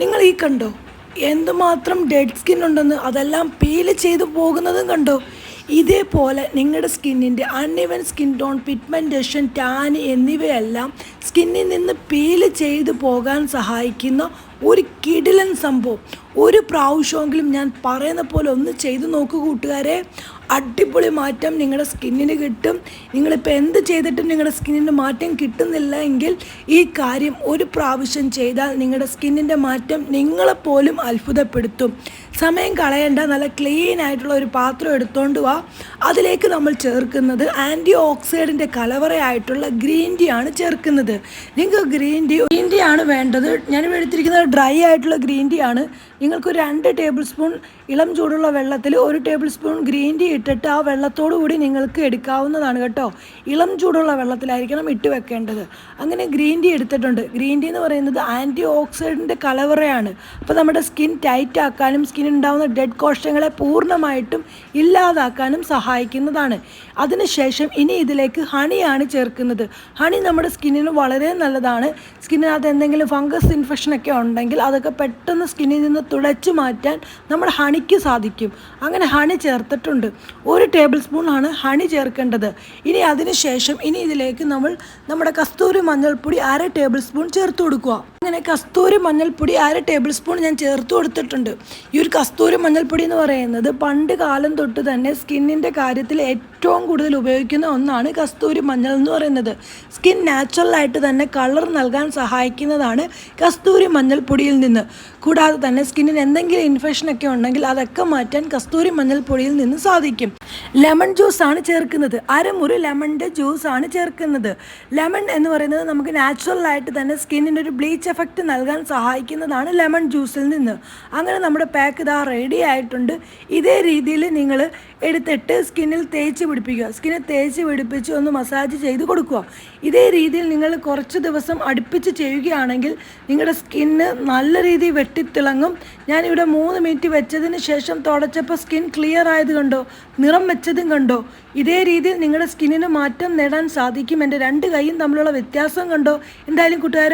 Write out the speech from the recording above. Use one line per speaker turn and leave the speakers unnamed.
നിങ്ങൾ ഈ കണ്ടോ? എന്തുമാത്രം ഡെഡ് സ്കിൻ ഉണ്ടെന്ന് അതെല്ലാം പീൽ ചെയ്തു പോകുന്നതും കണ്ടോ? ഇതേപോലെ നിങ്ങളുടെ സ്കിന്നിന്റെ uneven skin tone pigmentation tan എന്നിവയെല്ലാം സ്കിന്നിൽ നിന്ന് പീൽ ചെയ്ത് പോകാൻ സഹായിക്കുന്ന ഒരു കിടിലൻ സംഭവം. ഒരു പ്രാവശ്യമെങ്കിലും ഞാൻ പറയുന്ന പോലെ ഒന്ന് ചെയ്ത് നോക്കൂ കൂട്ടുകാരെ. അടിപൊളി മാറ്റം നിങ്ങളുടെ സ്കിന്നിന് കിട്ടും. നിങ്ങളിപ്പോൾ എന്ത് ചെയ്തിട്ടും നിങ്ങളുടെ സ്കിന്നിന് മാറ്റം കിട്ടുന്നില്ല എങ്കിൽ ഈ കാര്യം ഒരു പ്രാവശ്യം ചെയ്താൽ നിങ്ങളുടെ സ്കിന്നിന്റെ മാറ്റം നിങ്ങളെപ്പോലും അത്ഭുതപ്പെടുത്തും. സമയം കളയേണ്ട. നല്ല ക്ലീൻ ആയിട്ടുള്ള ഒരു പാത്രം എടുത്തുകൊണ്ട് വാ. അതിലേക്ക് നമ്മൾ ചേർക്കുന്നത് ആന്റി ഓക്സൈഡിന്റെ കലവറയായിട്ടുള്ള ഗ്രീൻ ടീ ആണ് ചേർക്കുന്നത്. നിങ്ങൾക്ക് ഗ്രീൻ ടീ ഗ്രീൻ ടീ ആണ് വേണ്ടത്. ഞാനിവിടെ എടുത്തിരിക്കുന്നത് ഡ്രൈ ആയിട്ടുള്ള ഗ്രീൻ ടീ ആണ്. നിങ്ങൾക്ക് രണ്ട് ടേബിൾ സ്പൂൺ ഇളം ചൂടുള്ള വെള്ളത്തിൽ ഒരു ടേബിൾ സ്പൂൺ ഗ്രീൻ ടീ ഇട്ടിട്ട് ആ വെള്ളത്തോടു കൂടി നിങ്ങൾക്ക് എടുക്കാവുന്നതാണ് കേട്ടോ. ഇളം ചൂടുള്ള വെള്ളത്തിലായിരിക്കണം ഇട്ട് വെക്കേണ്ടത്. അങ്ങനെ ഗ്രീൻ ടീ എടുത്തിട്ടുണ്ട്. ഗ്രീൻ ടീ എന്ന് പറയുന്നത് ആന്റി ഓക്സിഡന്റ് കലവറയാണ്. അപ്പോൾ നമ്മുടെ സ്കിൻ ടൈറ്റ് ആക്കാനും സ്കിന്നുണ്ടാവുന്ന ഡെഡ് കോശങ്ങളെ പൂർണമായിട്ടും ഇല്ലാതാക്കാനും സഹായിക്കുന്നതാണ്. അതിനുശേഷം ഇനി ഇതിലേക്ക് ഹണിയാണ് ചേർക്കുന്നത്. ഹണി നമ്മുടെ സ്കിന്നിന് വളരെ നല്ലതാണ്. സ്കിന്നിനകത്ത് എന്തെങ്കിലും ഫംഗസ് ഇൻഫെക്ഷൻ ഒക്കെ ഉണ്ടെങ്കിൽ അതൊക്കെ പെട്ടെന്ന് സ്കിന്നിൽ നിന്ന് തുടച്ചു മാറ്റാൻ നമ്മുടെ ഹണിക്ക് സാധിക്കും. അങ്ങനെ ഹണി ചേർത്തിട്ടുണ്ട്. ഒരു ടേബിൾ സ്പൂൺ ആണ് ഹണി ചേർക്കേണ്ടത്. ഇനി അതിന് ശേഷം ഇനി ഇതിലേക്ക് നമ്മൾ നമ്മുടെ കസ്തൂരി മഞ്ഞൾപ്പൊടി അര ടേബിൾ സ്പൂൺ ചേർത്ത് കൊടുക്കുക. അങ്ങനെ കസ്തൂരി മഞ്ഞൾപ്പൊടി അര ടേബിൾ സ്പൂൺ ഞാൻ ചേർത്ത് കൊടുത്തിട്ടുണ്ട്. ഈ ഒരു കസ്തൂരി മഞ്ഞൾപ്പൊടി എന്ന് പറയുന്നത് പണ്ട് കാലം തൊട്ട് തന്നെ സ്കിന്നിന്റെ കാര്യത്തിൽ ഏറ്റവും കൂടുതൽ ഉപയോഗിക്കുന്ന ഒന്നാണ് കസ്തൂരി മഞ്ഞൾ എന്ന് പറയുന്നത്. സ്കിൻ നാച്ചുറലായിട്ട് തന്നെ കളർ നൽകാൻ സഹായിക്കുന്നതാണ് കസ്തൂരി മഞ്ഞൾപ്പൊടിയിൽ നിന്ന്. കൂടാതെ തന്നെ സ്കിന്നിന് എന്തെങ്കിലും ഇൻഫെക്ഷനൊക്കെ ഉണ്ടെങ്കിൽ അതൊക്കെ മാറ്റാൻ കസ്തൂരി മഞ്ഞൾപ്പൊടിയിൽ നിന്ന് സാധിക്കും. ലെമൺ ജ്യൂസാണ് ചേർക്കുന്നത്. അരമുറി ലെമണിന്റെ ജ്യൂസാണ് ചേർക്കുന്നത്. ലെമൺ എന്ന് പറയുന്നത് നമുക്ക് നാച്ചുറലായിട്ട് തന്നെ സ്കിന്നിന്റെ ഒരു ബ്ലീച്ച് എഫക്റ്റ് നൽകാൻ സഹായിക്കുന്നതാണ് ലെമൺ ജ്യൂസിൽ നിന്ന്. അങ്ങനെ നമ്മുടെ പാക്ക് ഇതാ റെഡി ആയിട്ടുണ്ട്. ഇതേ രീതിയിൽ നിങ്ങൾ എടുത്തിട്ട് സ്കിന്നിൽ തേച്ച് പിടിപ്പിക്കുക. സ്കിന്നിൽ തേച്ച് പിടിപ്പിച്ച് ഒന്ന് മസാജ് ചെയ്ത് കൊടുക്കുക. ഇതേ രീതിയിൽ നിങ്ങൾ കുറച്ച് ദിവസം അടുപ്പിച്ച് ചെയ്യുകയാണെങ്കിൽ നിങ്ങളുടെ സ്കിന്ന് നല്ല രീതിയിൽ വെട്ടിത്തിളങ്ങും. ഞാനിവിടെ മൂന്ന് മിനിറ്റ് വെച്ചതിന് ശേഷം തുടച്ചപ്പോൾ സ്കിൻ ക്ലിയർ ആയത് കണ്ടോ? നിറം വെച്ചതും കണ്ടോ? ഇതേ രീതിയിൽ നിങ്ങളുടെ സ്കിന്നിന് മാറ്റം നേടാൻ സാധിക്കും. എന്റെ രണ്ട് കൈയും തമ്മിലുള്ള വ്യത്യാസം കണ്ടോ? എന്തായാലും കൂട്ടുകാരെ